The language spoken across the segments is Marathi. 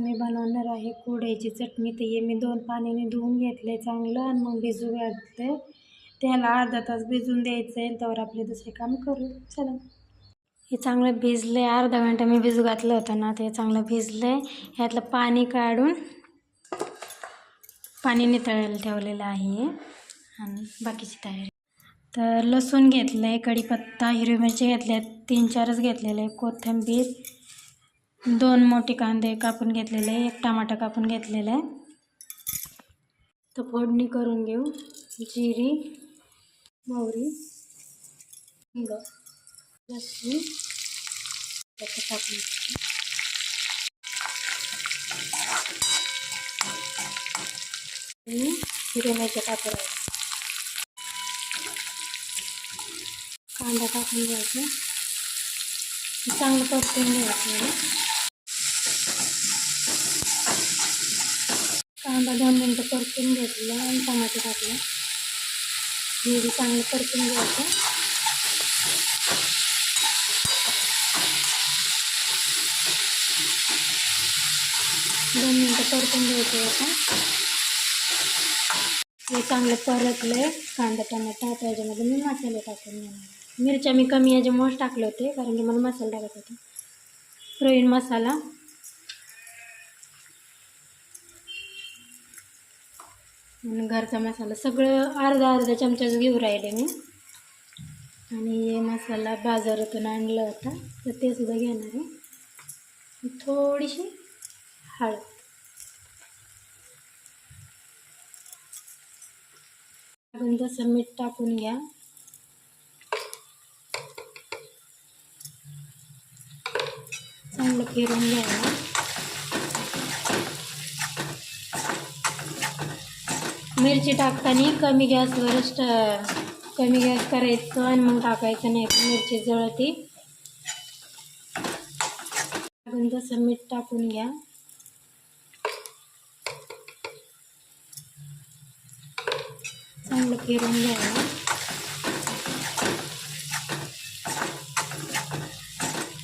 मी बनवणार आहे कुड्याची चटणी. तर हे मी दोन पाण्याने धुवून घेतले चांगलं आणि मग भिजू घातलं त्याला अर्धा तास भिजून द्यायचं आहे. त्यावर आपले दुसरे काम करू. चला. हे चांगलं भिजलं आहे अर्धा घंटा मी भिजू घातलं होतं ना ते चांगलं भिजलं आहे ह्यातलं पाणी काढून पाणी नितळायला ठेवलेलं आहे. हे. आणि बाकीची तयारी. तर लसूण घेतलं आहे कढीपत्ता हिरवी मिरची घेतल्या तीन चारच घेतलेलं आहे कोथिंबीर दोन मोठे कांदे कापून घेतलेले आहे एक टमाटा कापून घेतलेला आहे. तर फोडणी करून घेऊ. जिरी मोहरी हिंग लसूण त्याचं टाकून घेऊ. आणि कांदा टाकून घ्यायचा. चांगलं परतून घ्यायचं. कांदा दोन मिनटं परतून घेतलं आणि टमाटे टाकलं. हे चांगलं परतून घ्यायचं. दोन मिनटं परतून घ्यायचं आता. हे चांगलं परतलं कांदा टमाटा त्याच्यामध्ये मी मसाले टाकून घेणार मिरच्या मी कमी याच्यामुळेच टाकले होते कारण की मला मसाला टाकत होता. प्रवीण मसाला. आणि घरचा मसाला सगळं अर्धा अर्धा चमचाच घेऊ राहिले मी. आणि हे मसाला बाजारातून आणला होता तर ते सुद्धा घेणार आहे. थोडीशी हळद. अजून जसं मीठ टाकून घ्या. चांगलं फिरून घ्यायला मिरची टाकताना कमी गॅसवरच कमी गॅस करायचं आणि मग टाकायचं नाही मिरची जळती. तसं मीठ टाकून घ्या. चांगलं फिरून घ्यायला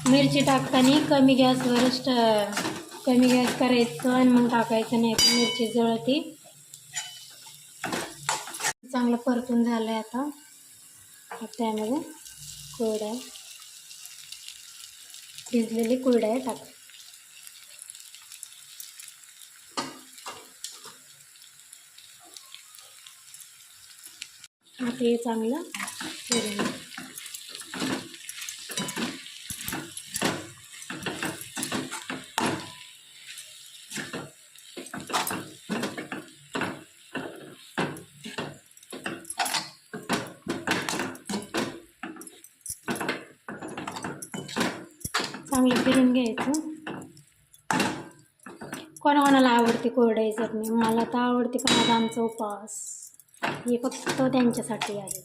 मिरची टाकताना कमी गॅसवरच कमी गॅस करायचं आणि मग टाकायचं नाही मिरची जळती. चांगलं परतून झालं आहे आता त्यामध्ये कोरड्या. भिजलेली कोरड्या टाक आता हे चांगलं करून घ्या. चांगलं फिरून घ्यायचं. कोणाकोणाला आवडते कोरडाई चटणी? मला तर आवडते पण आज आमचा उपवास. हे फक्त त्यांच्यासाठी आहे.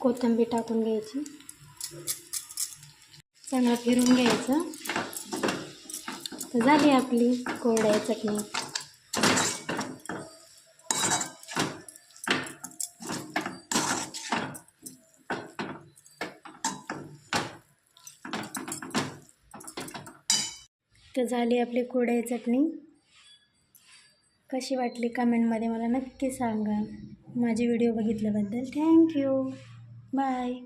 कोथिंबीर टाकून घ्यायची. चांगलं फिरून घ्यायचं. तर झाली आपली कोरडाई चटणी. तर झाली आपली कोरडाई चटणी? कशी वाटली कमेंटमध्ये मला नक्की सांगा. माझे व्हिडिओ बघितल्याबद्दल थँक्यू बाय.